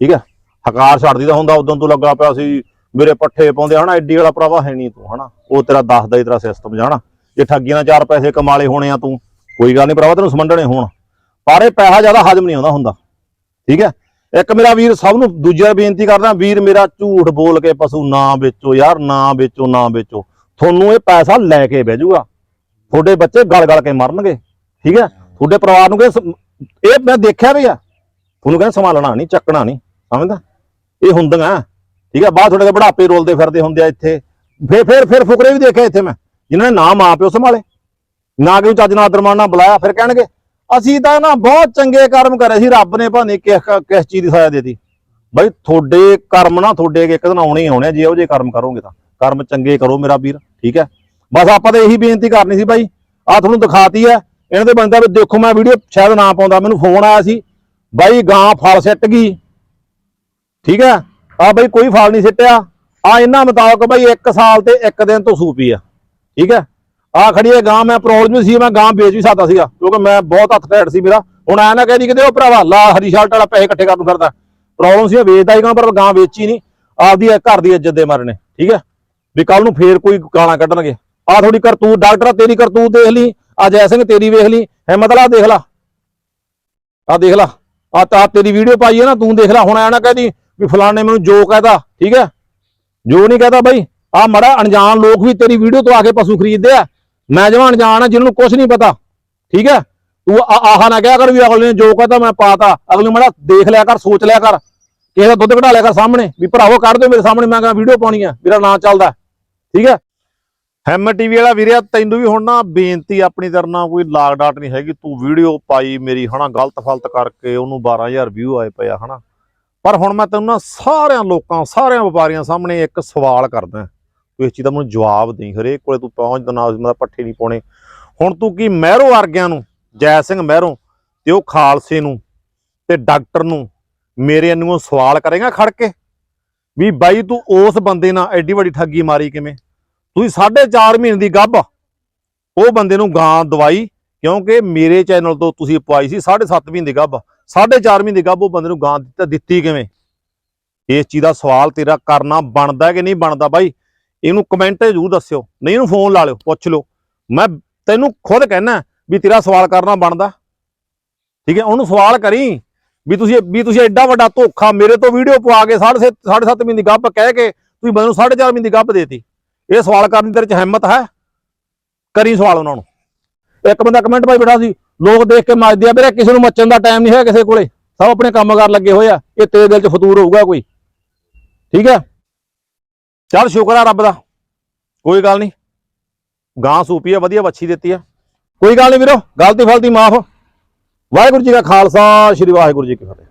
ਠੀਕ ਹੈ? ਹਕਾਰ ਛੱਡਦੀ ਤਾਂ ਹੁੰਦਾ ਉਦੋਂ ਤੂੰ ਲੱਗਾ ਪਿਆ ਸੀ ਮੇਰੇ ਪੱਠੇ ਪਾਉਂਦੇ ਹਨਾ? ਐਡੀ ਵਾਲਾ ਭਰਾਵਾ ਹੈ ਨਹੀਂ ਤੂੰ ਹਨਾ? ਉਹ ਤੇਰਾ ਦੱਸਦਾ ਹੀ ਤੇਰਾ ਸਿਸਟਮ ਜਾਣਾ? ਜੇ ਠੱਗੀਆਂ ਨਾਲ ਚਾਰ ਪੈਸੇ ਕਮਾਲੇ ਹੋਣੇ ਆ ਤੂੰ ਕੋਈ ਗੱਲ ਨਹੀਂ ਭਰਾਵਾ, ਤੈਨੂੰ ਸਮੰਡਣੇ ਹੋਣ। ਪਰ ਇਹ ਪੈਸਾ ਜ਼ਿਆਦਾ ਹਾਜ਼ਮ ਨਹੀਂ ਆਉਂਦਾ ਹੁੰਦਾ। ਠੀਕ ਹੈ? ਇੱਕ ਮੇਰਾ ਵੀਰ ਸਭ ਨੂੰ ਦੂਜਾ ਬੇਨਤੀ ਕਰਦਾ, ਵੀਰ ਮੇਰਾ ਝੂਠ ਬੋਲ ਕੇ ਪਸ਼ੂ ਨਾ ਵੇਚੋ ਯਾਰ, ਨਾ ਵੇਚੋ ਨਾ ਵੇਚੋ। ਤੁਹਾਨੂੰ ਇਹ ਪੈਸਾ ਲੈ ਕੇ ਬਹਿ ਜਾਊਗਾ ਤੁਹਾਡੇ ਬੱਚੇ ਗਲ ਗਲ ਕੇ ਮਰਨਗੇ। ਠੀਕ ਹੈ? ਤੁਹਾਡੇ ਪਰਿਵਾਰ ਨੂੰ ਕਹਿੰਦੇ ਇਹ ਮੈਂ ਦੇਖਿਆ ਵੀ ਆ। ਤੁਹਾਨੂੰ ਕਹਿੰਦੇ ਸੰਭਾਲਣਾ ਨਹੀਂ, ਚੱਕਣਾ ਨਹੀਂ। ਸਮਝਦਾ? ਇਹ ਹੁੰਦੀਆਂ। ਠੀਕ ਹੈ? ਬਾਅਦ ਤੁਹਾਡੇ ਦੇ ਬੁਢਾਪੇ ਰੋਲਦੇ ਫਿਰਦੇ ਹੁੰਦੇ ਆ ਇੱਥੇ। ਫੇਰ ਫੇਰ, ਫਿਰ ਫੁਕਰੇ ਵੀ ਦੇਖਿਆ ਇੱਥੇ ਮੈਂ। ਜਿਨ੍ਹਾਂ ਨੇ ਨਾ ਮਾਂ ਪਿਓ ਸੰਭਾਲੇ। ਨਾ ਕਿ ਚੱਜ ਨਾਲ ਆਦਰਮਾਨ ਨਾਲ ਬੁਲਾਇਆ, ਫਿਰ ਕਹਿਣਗੇ, ਅਸੀਂ ਤਾਂ ਨਾ ਬਹੁਤ ਚੰਗੇ ਕਰਮ ਕਰੇ ਸੀ, ਰੱਬ ਨੇ ਭਾਵੇਂ ਕਿਸ ਕਿਸ ਚੀਜ਼ ਦੀ ਸਜ਼ਾ ਦੇਤੀ। ਬਈ ਤੁਹਾਡੇ ਕਰਮ ਨਾ ਤੁਹਾਡੇ ਇੱਕ ਦਿਨ ਆਉਣੇ ਹੀ ਆਉਣੇ ਜੇ ਇਹੋ ਜਿਹੇ ਕਰਮ ਕਰੋਗੇ ਤਾਂ। ਕਰਮ ਚੰਗੇ ਕਰੋ ਮੇਰਾ ਵੀਰ, ਠੀਕ ਹੈ? ਬਸ ਆਪਾਂ ਤਾਂ ਇਹੀ ਬੇਨਤੀ ਕਰਨੀ ਸੀ ਬਾਈ ਆ ਤੁਹਾਨੂੰ ਦਿਖਾਤੀ ਹੈ ਇਹਨਾਂ ਦੇ ਬੰਦਾ ਵੀ ਦੇਖੋ, ਮੈਂ ਵੀਡੀਓ ਸ਼ਾਇਦ ਨਾ ਪਾਉਂਦਾ, ਮੈਨੂੰ ਫੋਨ ਆਇਆ ਸੀ, ਬਾਈ ਗਾਂ ਫਲ ਸਿੱਟ ਗਈ। ਠੀਕ ਹੈ? ਆ ਬਾਈ ਕੋਈ ਫਲ ਨਹੀਂ ਸਿੱਟਿਆ। ਆ ਇਹਨਾਂ ਮੁਤਾਬਕ ਬਾਈ 1 ਸਾਲ ਤੇ 1 ਦਿਨ ਤੋਂ ਸੂਪੀ ਆ। ਠੀਕ ਹੈ? ਆ ਖੜੀ ਹੈ ਗਾਂ, ਮੈਂ ਪ੍ਰੋਬਲਮ ਸੀ, ਮੈਂ ਗਾਂ ਵੇਚ ਵੀ ਸਕਦਾ ਸੀਗਾ, ਕਿਉਂਕਿ ਮੈਂ ਬਹੁਤ ਹੱਥ ਟੈਟ ਸੀ ਮੇਰਾ। ਹੁਣ ਐ ਨਾ ਕਹਿਦੀ ਕਿਤੇ ਉਹ ਭਰਾਵਾ, ਲਾ ਹਰੀ ਸ਼ਰਟ ਵਾਲਾ ਪੈਸੇ ਇਕੱਠੇ ਕਰਨ ਨੂੰ ਫਿਰਦਾ। ਪ੍ਰੋਬਲਮ ਸੀ, ਮੈਂ ਵੇਚਦਾ ਹੀ ਗਾਂ ਪਰ ਗਾਂ ਵੇਚੀ ਨਹੀਂ। ਆਪਦੀ ਘਰ ਦੀ ਇੱਜ਼ਤ ਦੇ ਮਾਰੇ ਨੇ, ਠੀਕ ਹੈ? ਵੀ ਕੱਲ ਨੂੰ ਫੇਰ ਕੋਈ ਗਾਲਾਂ ਕੱਢਣਗੇ। ਆ ਥੋੜੀ ਕਰਤੂਤ, ਡਾਕਟਰ ਤੇਰੀ ਕਰਤੂਤ ਦੇਖ ਲਈ, ਆ ਜੈ ਸਿੰਘ ਤੇਰੀ ਵੇਖ ਲਈ, ਹਿੰਮਤ ਲਾ, ਦੇਖ ਲਾ। ਆ ਦੇਖ ਲਾ, ਆ ਤਾਂ ਤੇਰੀ ਵੀਡੀਓ ਪਾਈ ਹੈ ਨਾ, ਤੂੰ ਦੇਖ ਲੈ, ਹੁਣ ਐ ਨਾ ਕਹਿਦੀ ਵੀ ਫਲਾਣੇ ਮੈਨੂੰ ਜੋ ਕਹਦਾ, ਠੀਕ ਹੈ? ਜੋ ਨਹੀਂ ਕਹਦਾ ਬਾਈ, ਆ ਮੜਾ ਅਣਜਾਣ ਲੋਕ ਵੀ ਤੇਰੀ ਵੀਡੀਓ ਤੋਂ ਆ ਕੇ ਪਸ਼ੂ ਖਰੀਦਦੇ ਆ। ਮੈਂ ਜਵਾਨ ਜਾਣ ਆ, ਜਿਹਨੂੰ ਨੂੰ ਕੁਝ ਨਹੀਂ ਪਤਾ, ਠੀਕ ਹੈ? ਤੂੰ ਆ- ਆਹ ਨਾ ਕਿਹਾ ਕਰ ਵੀ ਅਗਲੇ ਨੇ ਜੋ ਕਹਤਾ ਮੈਂ ਪਾਤਾ। ਅਗਲੇ ਨੂੰ ਮੜਾ ਦੇਖ ਲਿਆ ਕਰ, ਸੋਚ ਲਿਆ ਕਰ। ਕਿਸੇ ਦਾ ਦੁੱਧ ਕਢਾ ਲਿਆ ਕਰ ਸਾਹਮਣੇ, ਵੀ ਭਰਾਵੋ ਕੱਢ ਦਿਓ ਮੇਰੇ ਸਾਹਮਣੇ, ਮੈਂ ਕਹਾਂ ਵੀਡੀਓ ਪਾਉਣੀ ਆ, ਮੇਰਾ ਨਾਂ ਚੱਲਦਾ, ਠੀਕ ਹੈ? ਹੈਮ ਟੀਵੀ ਵਾਲਾ ਵੀਰਿਆ ਤੈਨੂੰ ਵੀ ਹੁਣ ਨਾ ਬੇਨਤੀ ਆਪਣੀ ਤਰ੍ਹਾਂ ਨਾਲ ਕੋਈ ਲਾਗ ਡਾਟ ਨਹੀਂ ਹੈਗੀ, ਤੂੰ ਵੀਡੀਓ ਪਾਈ ਮੇਰੀ, ਹਨਾ, ਗਲਤ ਫਲਤ ਕਰਕੇ ਉਹਨੂੰ 12000 ਵਿਊ ਆਏ ਪਏ ਆ, ਹਨਾ। ਪਰ ਹੁਣ ਮੈਂ ਤੈਨੂੰ ਨਾ ਸਾਰਿਆਂ ਲੋਕਾਂ, ਸਾਰਿਆਂ ਵਪਾਰੀਆਂ ਸਾਹਮਣੇ ਇੱਕ ਸਵਾਲ ਕਰਦਾ। ਤੂੰ ਇਸ ਚੀਜ਼ ਦਾ ਮੈਨੂੰ ਜਵਾਬ ਦੇਈ, ਹਰੇਕ ਕੋਲੇ ਤੂੰ ਪਹੁੰਚਦਾ ਨਾ ਮੈਂ ਪੱਠੇ ਨਹੀਂ ਪਾਉਣੇ। ਹੁਣ ਤੂੰ ਕੀ ਮਹਿਰੋ ਵਰਗਿਆਂ ਨੂੰ, ਜੈ ਸਿੰਘ ਮਹਿਰੋ, ਤੇ ਉਹ ਖਾਲਸੇ ਨੂੰ, ਤੇ ਡਾਕਟਰ ਨੂੰ, ਮੇਰੇ ਨੂੰ ਸਵਾਲ ਕਰੇਗਾ ਖੜ ਕੇ? ਵੀ ਬਾਈ ਤੂੰ ਉਸ ਬੰਦੇ ਨਾਲ ਐਡੀ ਵੱਡੀ ਠੱਗੀ ਮਾਰੀ ਕਿਵੇਂ? ਤੁਸੀਂ 4.5 ਮਹੀਨੇ ਦੀ ਗੱਭ ਉਹ ਬੰਦੇ ਨੂੰ ਗਾਂ ਦਵਾਈ, ਕਿਉਂਕਿ ਮੇਰੇ ਚੈਨਲ ਤੋਂ ਤੁਸੀਂ ਪਵਾਈ ਸੀ 7.5 ਮਹੀਨੇ ਦੀ ਗੱਭ 4.5 ਮਹੀਨੇ ਦੀ ਗੱਭ ਉਹ ਬੰਦੇ ਨੂੰ ਗਾਂ ਦਿੱਤਾ, ਦਿੱਤੀ ਕਿਵੇਂ? ਇਸ ਚੀਜ਼ ਦਾ ਸਵਾਲ ਤੇਰਾ ਕਰਨਾ ਬਣਦਾ ਕਿ ਨਹੀਂ ਬਣਦਾ ਬਾਈ? ਇਹਨੂੰ ਕਮੈਂਟ ਜ਼ਰੂਰ ਦੱਸਿਓ। ਨਹੀਂ ਇਹਨੂੰ ਫੋਨ ਲਾ ਲਿਓ, ਪੁੱਛ ਲਿਓ। ਮੈਂ ਤੈਨੂੰ ਖੁਦ ਕਹਿਣਾ ਵੀ ਤੇਰਾ ਸਵਾਲ ਕਰਨਾ ਬਣਦਾ। ਠੀਕ ਹੈ, ਉਹਨੂੰ ਸਵਾਲ ਕਰੀ ਵੀ ਤੁਸੀਂ ਵੀ ਤੁਸੀਂ ਐਡਾ ਵੱਡਾ ਧੋਖਾ ਮੇਰੇ ਤੋਂ ਵੀਡੀਓ ਪਵਾ ਕੇ 7.5 7.5 ਮਹੀਨੇ ਗੱਪ ਕਹਿ ਕੇ ਤੁਸੀਂ ਬੰਦੇ ਨੂੰ 4.5 ਮਹੀਨੇ ਦੀ ਗੱਭ ਦੇਤੀ। ਇਹ ਸਵਾਲ ਕਰਨ ਦੀ ਤੇਰੇ ਚ ਹਿੰਮਤ ਹੈ? ਕਰੀ ਸਵਾਲ ਉਹਨਾਂ ਨੂੰ। ਇੱਕ ਬੰਦਾ ਕਮੈਂਟ ਭਾਈ ਬੈਠਾ ਸੀ, ਲੋਕ ਦੇਖ ਕੇ ਮੱਚਦੇ ਆ, ਵੀਰੇ ਕਿਸੇ ਨੂੰ ਮੱਚਣ ਦਾ ਟਾਈਮ ਨਹੀਂ ਹੈ ਕਿਸੇ ਕੋਲੇ। ਸਭ ਆਪਣੇ ਕੰਮ ਕਰ ਲੱਗੇ ਹੋਏ ਆ, ਇਹ ਤੇਰੇ ਦਿਲ 'ਚ ਫਤੂਰ ਹੋਊਗਾ ਕੋਈ। ਠੀਕ ਹੈ? ਚੱਲ ਸ਼ੁਕਰ ਆ ਰੱਬ ਦਾ। ਕੋਈ ਗੱਲ ਨਹੀਂ। ਗਾਂ ਸੂਪੀ ਆ, ਵਧੀਆ ਵੱਛੀ ਦਿੱਤੀ ਆ। ਕੋਈ ਗੱਲ ਨਹੀਂ ਵੀਰੋ, ਗਲਤੀ ਫਲਤੀ ਮਾਫ। ਵਾਹਿਗੁਰੂ ਜੀ ਕਾ ਖਾਲਸਾ, ਸ੍ਰੀ ਵਾਹਿਗੁਰੂ ਜੀ ਕੀ ਫਤਿਹ।